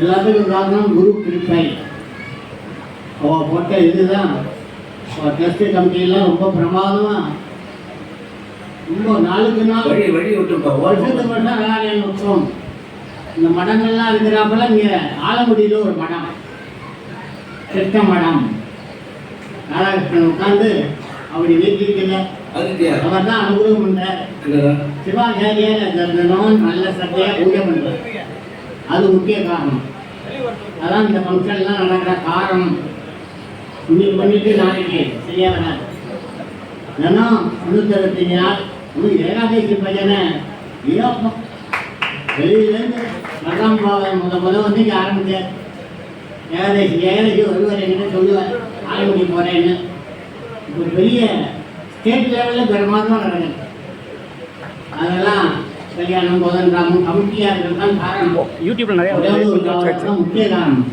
எல்லாத்துக்கும் காரணம் குரு கிருப்பை. அவள் போட்ட இதுதான். அவள் டெஸ்ட் கமிட்டியெல்லாம் ரொம்ப பிரமாதமாக ரொம்ப நாளுக்கு நாள் வழி வழி விட்டுருப்பா வருஷத்துக்கு வருஷம் நாராயண உற்சவம் இந்த மடங்கள்லாம் இருக்கிறாப்புல இங்கே ஆலங்குடியில் ஒரு மடம். கிருஷ்ண மடம். ராதாகிருஷ்ணன் உட்காந்து அப்படி வீட்டில் அதுக்கியா அவர் தான் அனுகிரகம் பண்ணார் சிவாச்சாரியார் நல்ல சத்தையாக பூஜை பண்ணுறார் அது முக்கிய காரணம். அதான் இந்த ஃபங்க்ஷன்லாம் நடக்கிற காரணம். இன்னைக்கு பண்ணிட்டு நாளைக்கு சரியா வராது. ஏன்னா முன்னூத்தி அறுபத்தஞ்சு நாள் இன்னும் ஏகாதசி பஜனை ஐயோப்பா வெளியிலேருந்து மகாம் முத முத வந்து இங்கே ஆரம்பிச்சார் ஏகாதசி ஏகாதசி ஒருவர் என்கிட்ட சொல்லுவார் ஆரம்பிக்க போகிறேன்னு இப்போ பெரிய ஸ்டேட் லெவலில் பெருமாதமாக நடக்குது. அதெல்லாம் கல்யாணம் கோதண்டராமம் கமிட்டியாக இருக்கிறது தான் காரணம். யூடியூப்ல நிறைய முக்கிய காரணம்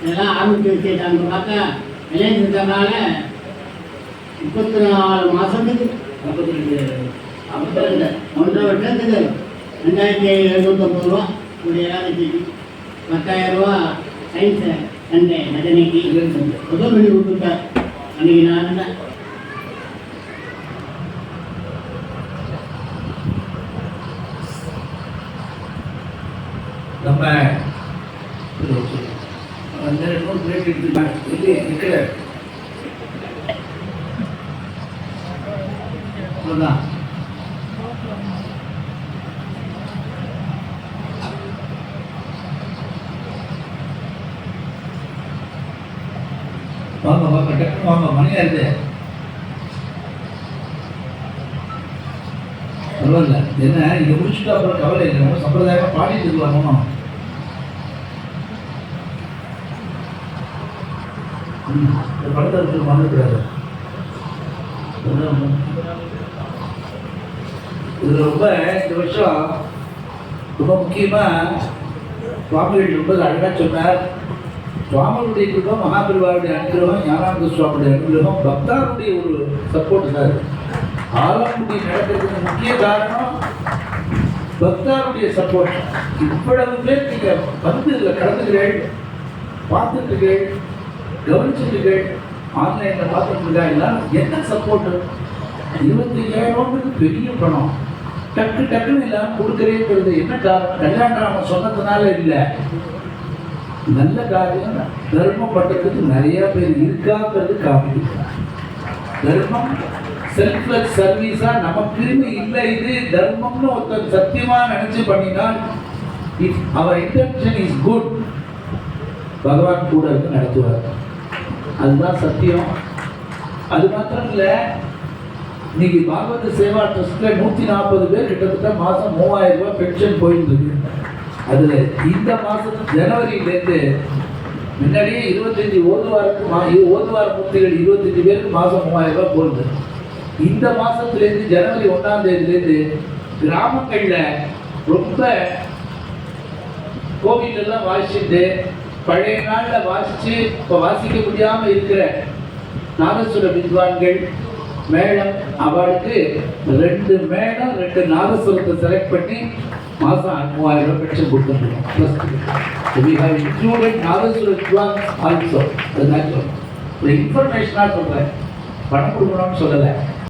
இதெல்லாம் ஆரம்பிச்சு வச்சுட்டாங்க பார்த்தா விளையாட்டுனால முப்பத்தி நாலு மாதத்துக்கு அப்போ ரெண்டு ஒன்றரை வருஷத்துக்கு ரெண்டாயிரத்தி எழுநூற்றம்பது ரூபா ஒரு ஏகாதசிக்கு பத்தாயிரம் ரூபா சயின்ஸு சண்டே மதனைக்கு உதவி பண்ணி விட்டுட்டேன் அன்னைக்கு நான் தான் ரொம்ப அந்த ரெண்டு பிளேட் எடுத்துக்கலாம் அவ்வளோதான் வாங்க வாங்க டக்குனு வாங்க மணியா இருக்கு பரவாயில்ல என்ன இதை முடிச்சுட்டு அப்புறம் கவலை இல்லை. நம்ம சம்பிரதாயமாக பாடிட்டு இருக்கலாமோ. இந்த படத்தை எடுத்து மறந்துக்கூடாது இது ரொம்ப இந்த வருஷம் ரொம்ப முக்கியமாக சுவாமிகள் ரொம்ப அழகாக சொன்னார். சுவாமியுடைய குடும்பம் மகாபிரிவாவுடைய அனுகிரகம் ஞானானந்த சுவாமியுடைய அனுகிரகம் பக்தாருடைய ஒரு சப்போர்ட் சார் ஆலங்குடி நடக்கிறதுக்கு முக்கிய காரணம் பக்தாருடைய சப்போர்ட் இவ்வளவு பேர் நீங்கள் வந்து இதில் கலந்துக்கிறேன் பார்த்துட்டுகள் கவனிச்சுட்டுகள் ஆன்லைனில் பார்த்துருக்கா எல்லாம் என்ன சப்போர்ட் இருபத்தி ஐயாயிரம்ன்றது பெரிய பணம். டக்கு டக்குன்னு எல்லாம் கொடுக்குறேங்கிறது என்ன காரணம்? கல்யாணம் நம்ம சொன்னதுனால இல்லை. நல்ல காரியம் தர்மம் பண்றதுக்கு நிறைய பேர் இருக்காங்கிறது காமிக்கிறார் தர்மம் செல்ஃப்லெஸ் சர்வீஸா நமக்குன்னு இல்லை இது. தர்மம்னு ஒருத்தர் சத்தியமா நினைச்சு பண்ணினால் இஃப் அவர் இன்டென்ஷன் இஸ் குட் பகவான் கூட இருந்து நடத்துவார். அதுதான் சத்தியம். அது மாத்திரம் இல்லை இன்னைக்கு பாகவத சேவா ட்ரஸ்ட்ல நூற்றி நாற்பது பேர் கிட்டத்தட்ட மாதம் மூவாயிரம் ரூபாய் பென்ஷன் போயிட்டு இருக்கு. இந்த மாதம் ஜனவரியிலேருந்து முன்னாடியே இருபத்தஞ்சி ஓது வாரத்துக்கு மா ஓது வார மூர்த்திகள் இருபத்தஞ்சி பேருக்கு மாதம் மூவாயிரம் ரூபாய் போடுது. இந்த மாதத்துலேருந்து ஜனவரி ஒன்றாம் தேதியிலேருந்து கிராமங்களில் ரொம்ப கோவிலெல்லாம் வாசிச்சுட்டு பழைய நாளில் வாசித்து இப்போ வாசிக்க முடியாமல் இருக்கிற நாதசுர வித்வான்கள் மேடம் அவளுக்கு ரெண்டு மேடம் ரெண்டு நாதசுரத்தை செலக்ட் பண்ணி மாசம் மூவாயிரம் ரூபாய் பென்ஷன் கொடுத்துருக்கோம். ப்ளஸ் வி ஹவ் இன்க்ளூடட் நாதசுர வித்வான்ஸ் ஆல்சோ அதுதான் இன்ஃபர்மேஷனாக சொல்கிறேன் பணம் கொடுக்கணும்னு சொல்லலை.